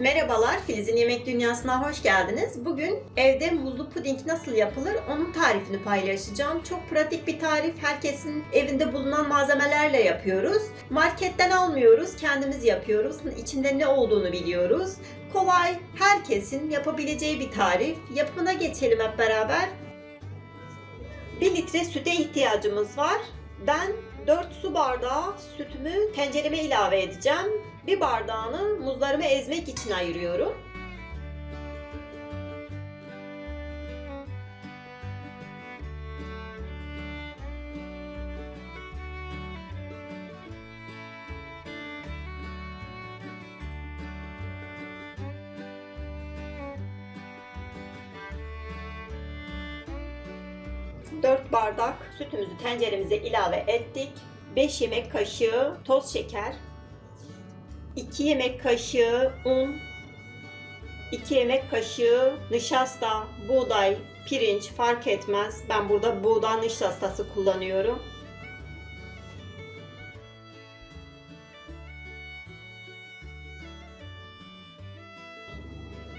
Merhabalar, Filiz'in Yemek Dünyası'na hoş geldiniz. Bugün evde muzlu puding nasıl yapılır onun tarifini paylaşacağım. Çok pratik bir tarif, herkesin evinde bulunan malzemelerle yapıyoruz. Marketten almıyoruz, kendimiz yapıyoruz. İçinde ne olduğunu biliyoruz. Kolay, herkesin yapabileceği bir tarif. Yapımına geçelim hep beraber. 1 litre süte ihtiyacımız var. Ben 4 su bardağı sütümü tencereme ilave edeceğim. Bir bardağını muzlarımı ezmek için ayırıyorum. Dört bardak sütümüzü tenceremize ilave ettik. 5 yemek kaşığı toz şeker, 2 yemek kaşığı un, 2 yemek kaşığı nişasta, buğday, pirinç fark etmez. Ben burada buğday nişastası kullanıyorum.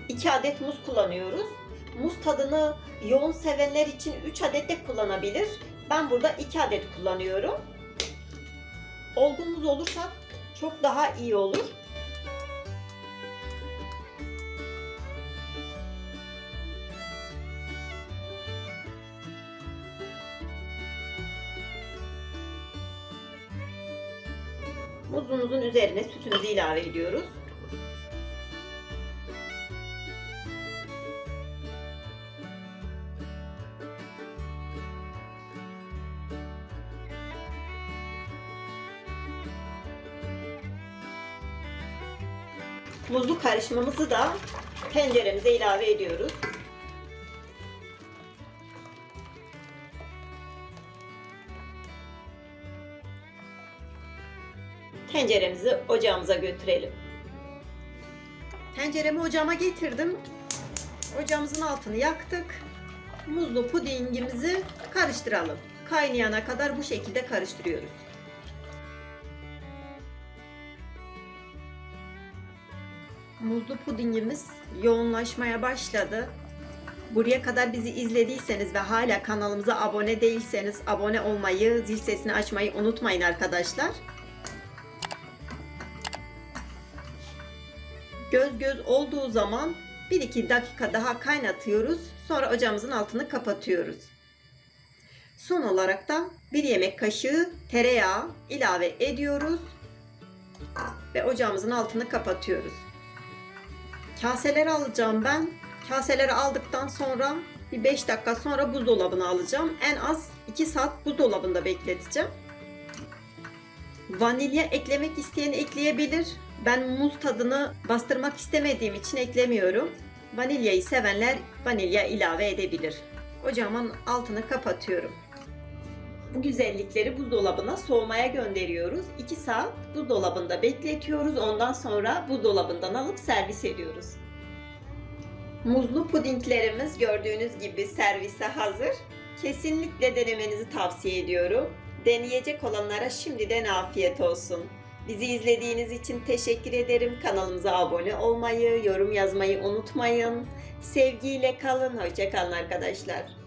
İki adet muz kullanıyoruz. Muz tadını yoğun sevenler için 3 adet de kullanabilir. Ben burada 2 adet kullanıyorum. Olgun muz olursa çok daha iyi olur. Muzumuzun üzerine sütümüzü ilave ediyoruz. Muzlu karışımımızı da tenceremize ilave ediyoruz. Tenceremizi ocağımıza götürelim. Tenceremi ocağıma getirdim. Ocağımızın altını yaktık. Muzlu pudingimizi karıştıralım. Kaynayana kadar bu şekilde karıştırıyoruz. Muzlu pudingimiz yoğunlaşmaya başladı. Buraya kadar bizi izlediyseniz ve hala kanalımıza abone değilseniz abone olmayı, zil sesini açmayı unutmayın arkadaşlar. Göz göz olduğu zaman 1-2 dakika daha kaynatıyoruz. Sonra ocağımızın altını kapatıyoruz. Son olarak da 1 yemek kaşığı tereyağı ilave ediyoruz ve ocağımızın altını kapatıyoruz. Kaseleri alacağım ben. Kaseleri aldıktan sonra bir 5 dakika sonra buzdolabına alacağım. En az 2 saat buzdolabında bekleteceğim. Vanilya eklemek isteyen ekleyebilir. Ben muz tadını bastırmak istemediğim için eklemiyorum. Vanilyayı sevenler vanilya ilave edebilir. Ocağımın altını kapatıyorum. Bu güzellikleri buzdolabına soğumaya gönderiyoruz. 2 saat buzdolabında bekletiyoruz. Ondan sonra buzdolabından alıp servis ediyoruz. Muzlu pudinglerimiz gördüğünüz gibi servise hazır. Kesinlikle denemenizi tavsiye ediyorum. Deneyecek olanlara şimdiden afiyet olsun. Bizi izlediğiniz için teşekkür ederim. Kanalımıza abone olmayı, yorum yazmayı unutmayın. Sevgiyle kalın. Hoşçakalın arkadaşlar.